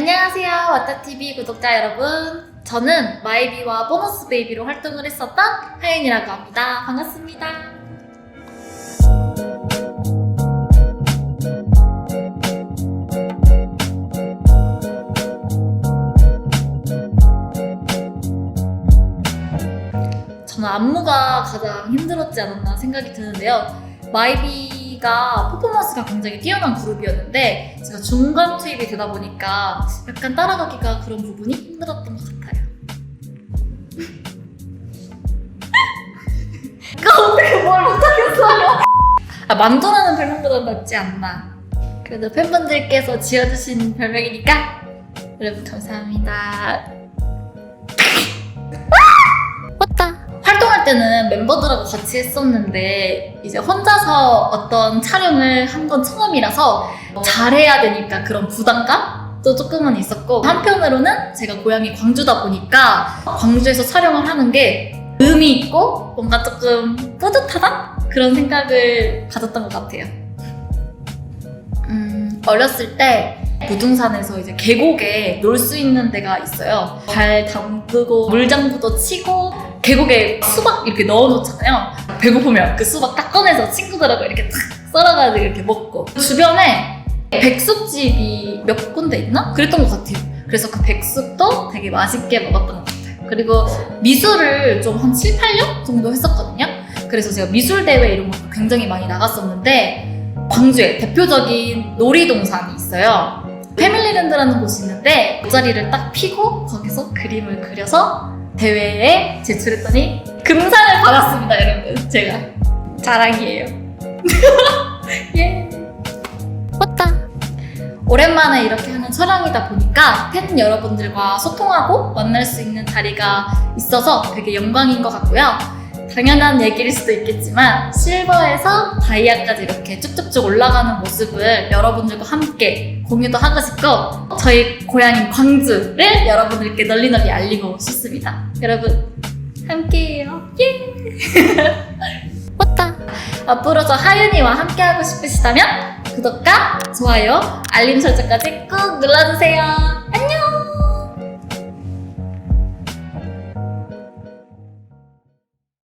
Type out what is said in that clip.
안녕하세요, 와타TV 구독자 여러분. 저는 마이비와 보너스 베이비로 활동을 했었던 하윤이라고 합니다. 반갑습니다. 저는 안무가 가장 힘들었지 않았나 생각이 드는데요. 마이비 가 퍼포먼스가 굉장히 뛰어난 그룹이었는데 제가 중간 투입이 되다 보니까 약간 따라가기가 그런 부분이 힘들었던 것 같아요. 그 어떻게 뭘 못하겠어요? 아, 만두라는 별명보다 낫지 않나. 그래도 팬분들께서 지어주신 별명이니까 여러분 감사합니다. 때는 멤버들하고 같이 했었는데 이제 혼자서 어떤 촬영을 한 건 처음이라서 잘해야 되니까 그런 부담감도 조금은 있었고 한편으로는 제가 고향이 광주다 보니까 광주에서 촬영을 하는 게 의미 있고 뭔가 조금 뿌듯하다 그런 생각을 가졌던 것 같아요. 음, 어렸을 때 부등산에서 이제 계곡에 놀 수 있는 데가 있어요. 발 담그고 물장구도 치고 계곡에 수박 이렇게 넣어놓잖아요. 배고프면 그 수박 딱 꺼내서 친구들하고 이렇게 탁 썰어가지고 이렇게 먹고 주변에 백숙집이 몇 군데 있나? 그랬던 것 같아요. 그래서 그 백숙도 되게 맛있게 먹었던 것 같아요. 그리고 미술을 좀 한 7, 8년 정도 했었거든요. 그래서 제가 미술 대회 이런 것도 굉장히 많이 나갔었는데 광주에 대표적인 놀이동산이 있어요. 패밀리랜드라는 곳이 있는데 돗자리를 딱 피고 거기서 그림을 그려서 대회에 제출했더니 금상을 받았습니다, 여러분. 제가 자랑이에요. 예. 왔다. 오랜만에 이렇게 하는 촬영이다 보니까 팬 여러분들과 소통하고 만날 수 있는 자리가 있어서 되게 영광인 것 같고요. 당연한 얘기일 수도 있겠지만 실버에서 다이아까지 이렇게 쭉쭉쭉 올라가는 모습을 여러분들과 함께 공유도 하고 싶고 저희 고향인 광주를 여러분들께 널리 널리 알리고 싶습니다. 여러분 함께해요. 예! 왔다. 앞으로 저 하윤이와 함께하고 싶으시다면 구독과 좋아요, 알림 설정까지 꾹 눌러주세요.